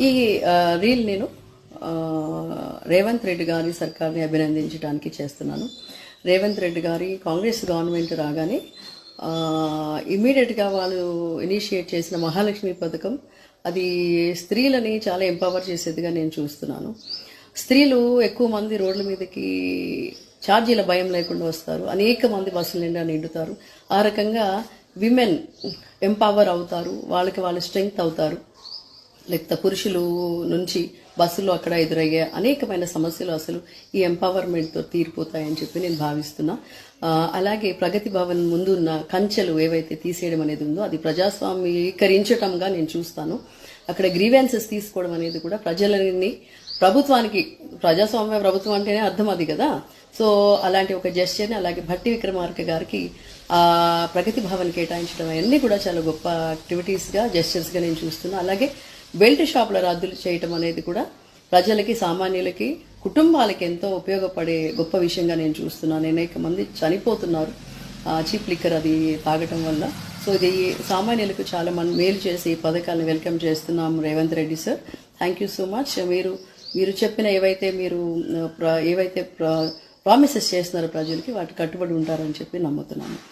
ఈ రీల్ నేను రేవంత్ రెడ్డి గారి సర్కార్ని అభినందించడానికి చేస్తున్నాను. రేవంత్ రెడ్డి గారి కాంగ్రెస్ గవర్నమెంట్ రాగానే ఇమీడియట్గా వాళ్ళు ఇనిషియేట్ చేసిన మహాలక్ష్మి పథకం అది స్త్రీలని చాలా ఎంపవర్ చేసేదిగా నేను చూస్తున్నాను. స్త్రీలు ఎక్కువ మంది రోడ్ల మీదకి ఛార్జీల భయం లేకుండా వస్తారు. అనేక మంది బస్సులు నిండా నిండుతారు. ఆ రకంగా విమెన్ ఎంపవర్ అవుతారు. వాళ్ళకి వాళ్ళు స్ట్రెంగ్త్ అవుతారు. లేకపోతే పురుషులు నుంచి బస్సులు అక్కడ ఎదురయ్యే అనేకమైన సమస్యలు అసలు ఈ ఎంపవర్మెంట్తో తీరిపోతాయని చెప్పి నేను భావిస్తున్నా. అలాగే ప్రగతి భవన్ ముందు ఉన్న కంచెలు ఏవైతే తీసేయడం అనేది ఉందో అది ప్రజాస్వామీకరించటంగా నేను చూస్తాను. అక్కడ గ్రీవెన్సెస్ తీసుకోవడం అనేది కూడా ప్రజలని ప్రభుత్వానికి ప్రజాస్వామ్య ప్రభుత్వం అంటేనే అర్థం అది కదా. సో అలాంటి ఒక జస్టిస్ని అలాగే భట్టి విక్రమార్క గారికి ఆ ప్రగతి భవన్ కేటాయించడం అవన్నీ కూడా చాలా గొప్ప యాక్టివిటీస్గా జస్టర్స్గా నేను చూస్తున్నా. అలాగే బెల్ట్ షాపుల రద్దులు చేయటం అనేది కూడా ప్రజలకి సామాన్యులకి కుటుంబాలకి ఎంతో ఉపయోగపడే గొప్ప విషయంగా నేను చూస్తున్నాను అనేక మంది చనిపోతున్నారు చీప్ లిక్కర్ అది తాగటం వల్ల. సో ఇది సామాన్యులకు చాలా మనం మేలు చేసి ఈ పథకాలను వెల్కమ్ చేస్తున్నాం Revanth Reddy sir. Thank you so much మీరు మీరు చెప్పిన ఏవైతే మీరు ఏవైతే ప్రామిసెస్ చేస్తున్నారో ప్రజలకి వాటి కట్టుబడి ఉంటారని చెప్పి నమ్ముతున్నాను